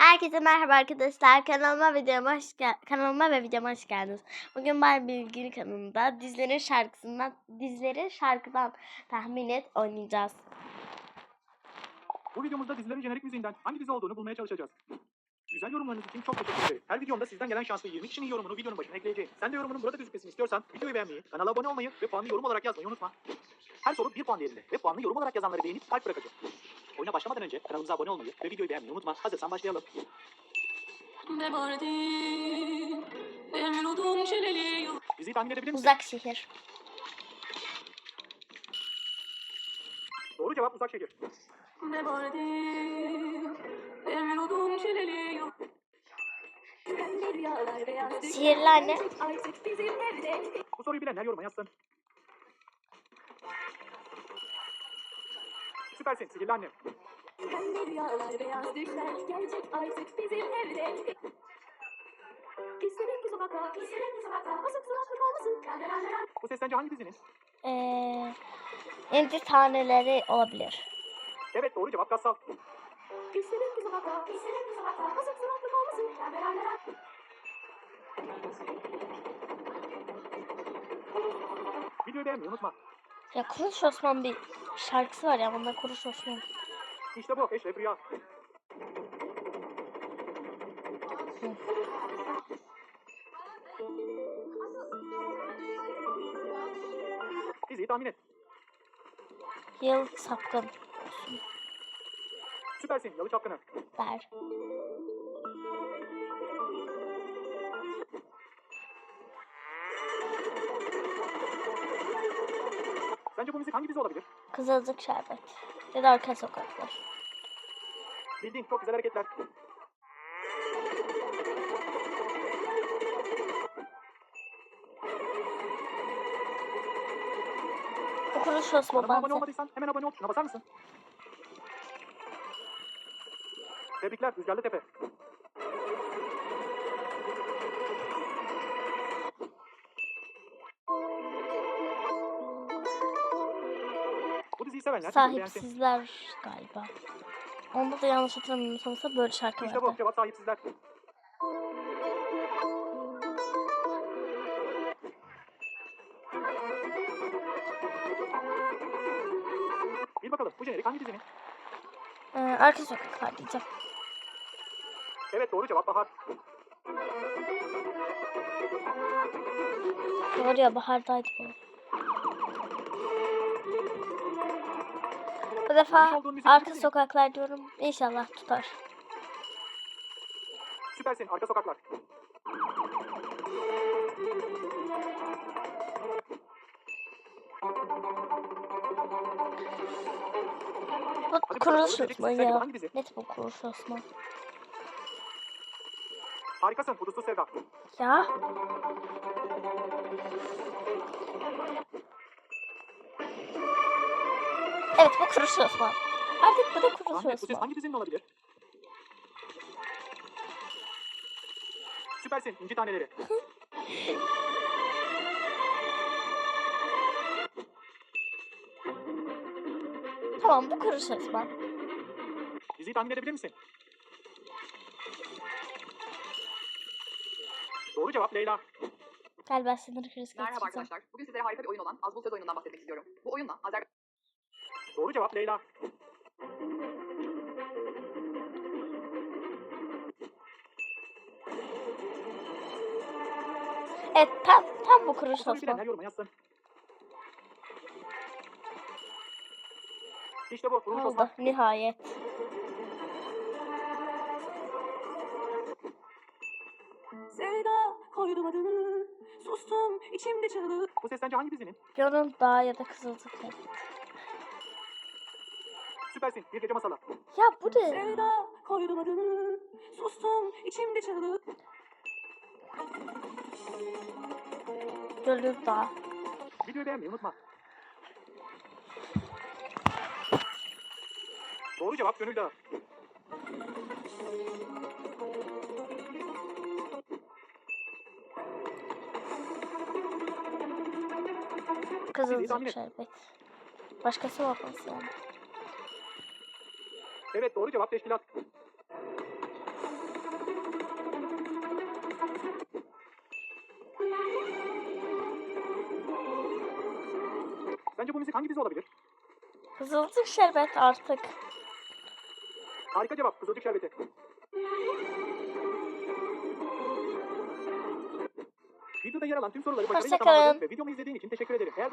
Herkese merhaba arkadaşlar. Kanalıma videoma hoş kanalıma ve videoma hoş geldiniz. Bugün ben Bilgili kanalında dizlerin şarkısından dizlerin şarkıdan tahmin et oynayacağız. Bu videomuzda dizilerin jenerik müziğinden hangi dizi olduğunu bulmaya çalışacağız. Güzel yorumlarınız için çok teşekkür ederim. Her videomda sizden gelen şanslı 20 kişinin yorumunu videonun başına ekleyeceğim. Sen de yorumunun burada gözükmesini istiyorsan videoyu beğenmeyi, kanala abone olmayı ve puanlı yorum olarak yazmayı unutma. Her soru bir puan değerinde ve puanlı yorum olarak yazanları beğenip kalp bırakacağım. Oyuna başlamadan önce kanalımıza abone olmayı ve videoyu beğenmeyi unutma. Hazırsan başlayalım. Demordi nel udun celeliyo Diziyi tahmin edebilir misin? Uzak şehir. Doğru cevap uzak şehir. Nel udun celeliyo Rüyalar beyaz Sihirli anne. Artık bizim evde Bu soruyu bilenler yoruma yazsın. Süpersin sihirli annem. Pembe rüyalar beyaz düşler Gerçek artık bizim evde Pislerin bir sokakta Pislerin bir sokakta Asık suratlık olmasın Bu ses sence hangi dizinin? Ee, inci taneleri olabilir. Evet doğru cevap Gassal. Pislerin bir sokakta Pislerin bir sokakta Asık suratlık olmasın Videoyu beğenmeyi unutma. Ya Kuruş Osman bir şarkısı var ya bunda Kuruş Osman. İşte bu Eşref Rüya. Diziyi tahmin et. Yıl sapkın. Süpersin Yalı Çapkını. Der. Sence bu müzik hangi dizi olabilir? Kızılcık şerbet. Ya da arka sokaklar. Bildiğin çok güzel hareketler. Bu Kuruş Osman Kanalıma abone olmadıysan hemen abone ol. Şuna basar mısın? Tebrikler Rüzgarlı Tepe. Sevenler. Sahipsizler galiba. Onda da yanlış hatırlamıyorsam böyle şarkı İşte bu vardı. cevap sahipsizler. Bir bakalım bu jenerik hangi dizinin? Ee, arka sokaklar diyeceğim. Evet doğru cevap Bahar. Doğru ya bahardaydı bu. Bu defa arka sokaklar diyorum. İnşallah tutar. Süpersin arka sokaklar. Bu bakalım, Osman ya. Net bu Kuruş Osman. Harikasın Hudutsuz Sevda. Ya. Evet bu Kuruş Osman. Artık bu da Kuruş Ahmet Osman. hangi dizinin olabilir? Süpersin İnci Taneleri. Tamam bu Kuruş Osman. Diziyi tahmin edebilir misin? Doğru cevap Leyla. Galiba sınır krizi Merhaba arkadaşlar. Bugün sizlere harika bir oyun olan Az Bul Söz oyunundan bahsetmek istiyorum. Bu oyunla Azer Doğru cevap Leyla. Evet tam tam bu bilenler Osman. yoruma yazsın. İşte bu Kuruluş Oldu Osman. nihayet. Sevda koydum adını Sustum içimde çığlığı Bu ses sence hangi dizinin? Gönül Dağı ya da Kızılcık Şerbet. Süpersin Bir Gece Masalı. Ya bu ne? Sevda koydum adını Sustum içimde çığlığı Gönül Dağı. Videoyu beğenmeyi unutma. Doğru cevap Gönül Dağı. Kızılcık et. Şerbet. Başkası olmaz yani. Evet doğru cevap teşkilat. Sence bu müzik hangi dizi olabilir? Kızılcık şerbet artık. Harika cevap. Kızılcık şerbeti. Videoda yer alan tüm soruları başarıyla tamamladın ve videomu izlediğin için teşekkür ederim. Eğer